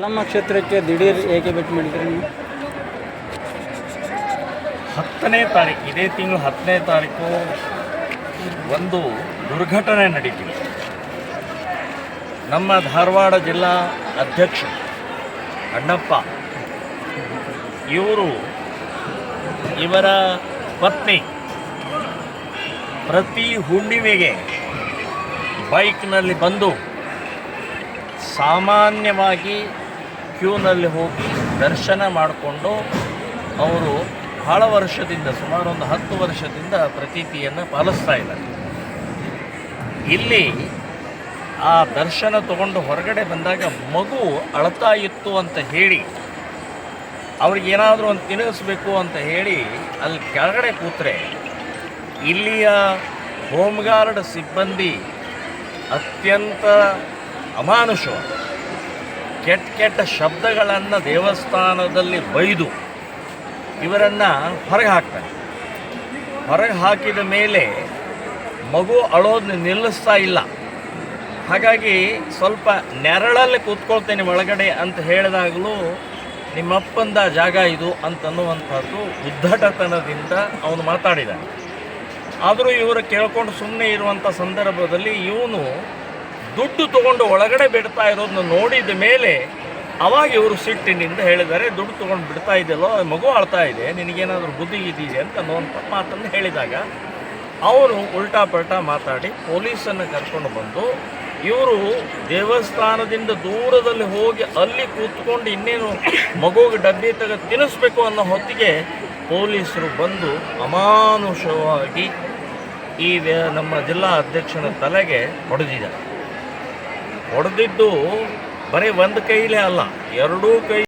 ಯಲ್ಲಮ್ಮ ಕ್ಷೇತ್ರಕ್ಕೆ ದಿಢೀರ್ ಏಕೆ ಭೇಟಿ ಮಾಡಿದ್ರಿ ನೀವು? ಹತ್ತನೇ ತಾರೀಕು, ಇದೇ ತಿಂಗಳು ಹತ್ತನೇ ತಾರೀಕು ಒಂದು ದುರ್ಘಟನೆ ನಡೀತಿದೆ. ನಮ್ಮ ಧಾರವಾಡ ಜಿಲ್ಲಾ ಅಧ್ಯಕ್ಷ ಅಣ್ಣಪ್ಪ, ಇವರು ಇವರ ಪತ್ನಿ ಪ್ರತಿ ಹುಣ್ಣಿಮೆಗೆ ಬೈಕ್ನಲ್ಲಿ ಬಂದು ಸಾಮಾನ್ಯವಾಗಿ ಕ್ಯೂನಲ್ಲಿ ಹೋಗಿ ದರ್ಶನ ಮಾಡಿಕೊಂಡು ಅವರು ಬಹಳ ವರ್ಷದಿಂದ, ಸುಮಾರು ಒಂದು ಹತ್ತು ವರ್ಷದಿಂದ ಪ್ರತೀತಿಯನ್ನು ಪಾಲಿಸ್ತಾ ಇದ್ದಾರೆ. ಇಲ್ಲಿ ಆ ದರ್ಶನ ತಗೊಂಡು ಹೊರಗಡೆ ಬಂದಾಗ ಮಗು ಅಳ್ತಾ ಇತ್ತು ಅಂತ ಹೇಳಿ ಅವ್ರಿಗೇನಾದರೂ ಒಂದು ತಿನ್ನಿಸ್ಬೇಕು ಅಂತ ಹೇಳಿ ಅಲ್ಲಿ ಕೆಳಗಡೆ ಕೂತ್ರೆ ಇಲ್ಲಿಯ ಹೋಮ್ಗಾರ್ಡ್ ಸಿಬ್ಬಂದಿ ಅತ್ಯಂತ ಅಮಾನುಷವಾಗಿ ಕೆಟ್ಟ ಕೆಟ್ಟ ಶಬ್ದಗಳನ್ನು ದೇವಸ್ಥಾನದಲ್ಲಿ ಬೈದು ಇವರನ್ನು ಹೊರಗೆ ಹಾಕ್ತಾರೆ. ಹೊರಗೆ ಹಾಕಿದ ಮೇಲೆ ಮಗು ಅಳೋದು ನಿಲ್ಲಿಸ್ತಾ ಇಲ್ಲ. ಹಾಗಾಗಿ ಸ್ವಲ್ಪ ನೆರಳಲ್ಲಿ ಕೂತ್ಕೊಳ್ತೇನೆ ಒಳಗಡೆ ಅಂತ ಹೇಳಿದಾಗಲೂ ನಿಮ್ಮಪ್ಪಂದ ಜಾಗ ಇದು ಅಂತನ್ನುವಂಥದ್ದು ಉದ್ದಟತನದಿಂದ ಅವನು ಮಾತಾಡಿದ ಆದರೂ ಇವರು ಕೇಳ್ಕೊಂಡು ಸುಮ್ಮನೆ ಇರುವಂಥ ಸಂದರ್ಭದಲ್ಲಿ ಇವನು ದುಡ್ಡು ತಗೊಂಡು ಒಳಗಡೆ ಬಿಡ್ತಾ ಇರೋದನ್ನ ನೋಡಿದ ಮೇಲೆ ಅವಾಗ ಇವರು ಸಿಟ್ಟಿನಿಂದ ಹೇಳಿದ್ದಾರೆ, ದುಡ್ಡು ತೊಗೊಂಡು ಬಿಡ್ತಾ ಇದೆಯಲ್ಲೋ, ಮಗು ಆಳ್ತಾ ಇದೆ, ನಿನಗೇನಾದರೂ ಬುದ್ಧಿ ಇದೆಯೇ? ಅಂತ ನೋಂತ ಮಾತನ್ನು ಹೇಳಿದಾಗ ಅವರು ಉಲ್ಟಾ ಪಲ್ಟಾ ಮಾತಾಡಿ ಪೊಲೀಸನ್ನು ಕರ್ಕೊಂಡು ಬಂದು, ಇವರು ದೇವಸ್ಥಾನದಿಂದ ದೂರದಲ್ಲಿ ಹೋಗಿ ಅಲ್ಲಿ ಕೂತ್ಕೊಂಡು ಇನ್ನೇನು ಮಗುವಿಗೆ ಡಬ್ಬಿ ತೆಗೆದು ತಿನ್ನಿಸ್ಬೇಕು ಅನ್ನೋ ಹೊತ್ತಿಗೆ ಪೊಲೀಸರು ಬಂದು ಅಮಾನುಷವಾಗಿ ಈ ನಮ್ಮ ಜಿಲ್ಲಾ ಅಧ್ಯಕ್ಷನ ತಲೆಗೆ ಹೊಡೆದಿದ್ದಾರೆ. ಹೊಡೆದಿದ್ದು ಬರೀ ಒಂದು ಕೈಲೇ ಅಲ್ಲ ಎರಡೂ ಕೈ